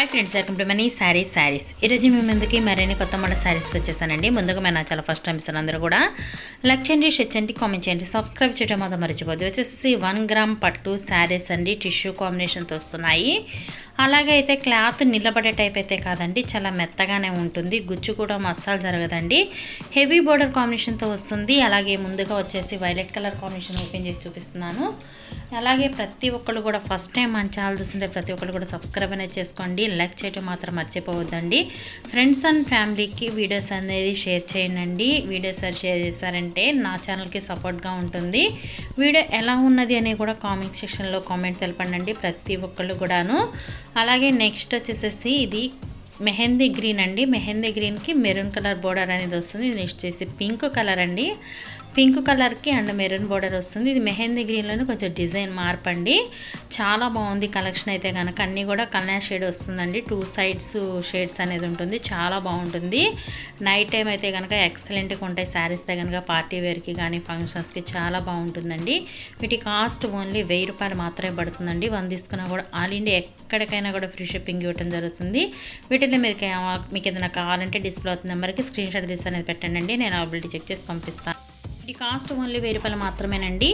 Hi friends welcome to Mani saris saris ఈరోజు మేము ముందుకి మరిన్ని కొత్త మోడల్ శారీస్తో వచ్చేసానండి ముందుగా మేము చాలా ఫస్ట్ టైం ఇస్తాను అందరూ కూడా లైక్ చేయండి షేర్ చేయండి కామెంట్ చేయండి సబ్స్క్రైబ్ చేయడం మాత్రం మర్చిపోద్దు వచ్చేసి వన్ గ్రామ్ పట్టు శారీస్ అండి. టిష్యూ కాంబినేషన్తో వస్తున్నాయి. అలాగే అయితే క్లాత్ నిలబడే టైప్ అయితే కాదండి చాలా మెత్తగానే ఉంటుంది. గుజ్జు కూడా మసాలు జరగదండి. హెవీ బోర్డర్ కాంబినేషన్తో వస్తుంది. అలాగే ముందుగా వచ్చేసి వైలెట్ కలర్ కాంబినేషన్ ఓపెన్ చేసి చూపిస్తున్నాను. అలాగే ప్రతి ఒక్కళ్ళు కూడా ఫస్ట్ టైం మన ఛానల్ చూస్తుంటే ప్రతి ఒక్కళ్ళు కూడా సబ్స్క్రైబ్ అనేది చేసుకోండి. లైక్ చేయటం మాత్రం మర్చిపోవద్దండి. ఫ్రెండ్స్ అండ్ ఫ్యామిలీకి వీడియోస్ అనేది షేర్ చేయండి వీడియోస్ షేర్ చేశారంటే నా ఛానల్కి సపోర్ట్గా ఉంటుంది. వీడియో ఎలా ఉన్నది అని కూడా కామెంట్ సెక్షన్లో కామెంట్ తెలపండి ప్రతి ఒక్కళ్ళు కూడాను. అలాగే నెక్స్ట్ వచ్చేసేసి ఇది మెహందీ గ్రీన్ అండి. మెహందీ గ్రీన్కి మెరూన్ కలర్ బోర్డర్ అనేది వస్తుంది. నెక్స్ట్ వచ్చేసి పింక్ కలర్ అండి. పింక్ కలర్కి అండ్ మెరూన్ బోర్డర్ వస్తుంది. ఇది మెహందీ గ్రీన్లోనే కొంచెం డిజైన్ మార్పండి. చాలా బాగుంది కలెక్షన్ అయితే కనుక అన్నీ కూడా కన్యా షేడ్ వస్తుందండి. టూ సైడ్స్ షేడ్స్ అనేది ఉంటుంది. చాలా బాగుంటుంది. నైట్ టైం అయితే కనుక ఎక్సలెంట్గా ఉంటాయి. శారీస్ అయితే కనుక పార్టీ వేర్కి కానీ ఫంక్షన్స్కి చాలా బాగుంటుందండి. వీటి కాస్ట్ ఓన్లీ వెయ్యి రూపాయలు మాత్రమే పడుతుందండి. వన్ తీసుకున్నా కూడా ఆల్ ఇండియా ఎక్కడికైనా కూడా ఫ్రీ షిప్పింగ్ ఇవ్వడం జరుగుతుంది. వీటిలో మీరు మీకు ఏదైనా కావాలంటే డిస్ప్లే అవుతున్న నెంబర్కి స్క్రీన్ షాట్ తీసి అనేది పెట్టండి నేను అవైలబిలిటీ చెక్ చేసి పంపిస్తాను. ఈ కాస్ట్ ఓన్లీ వెయ్యి రూపాయలు మాత్రమేనండి.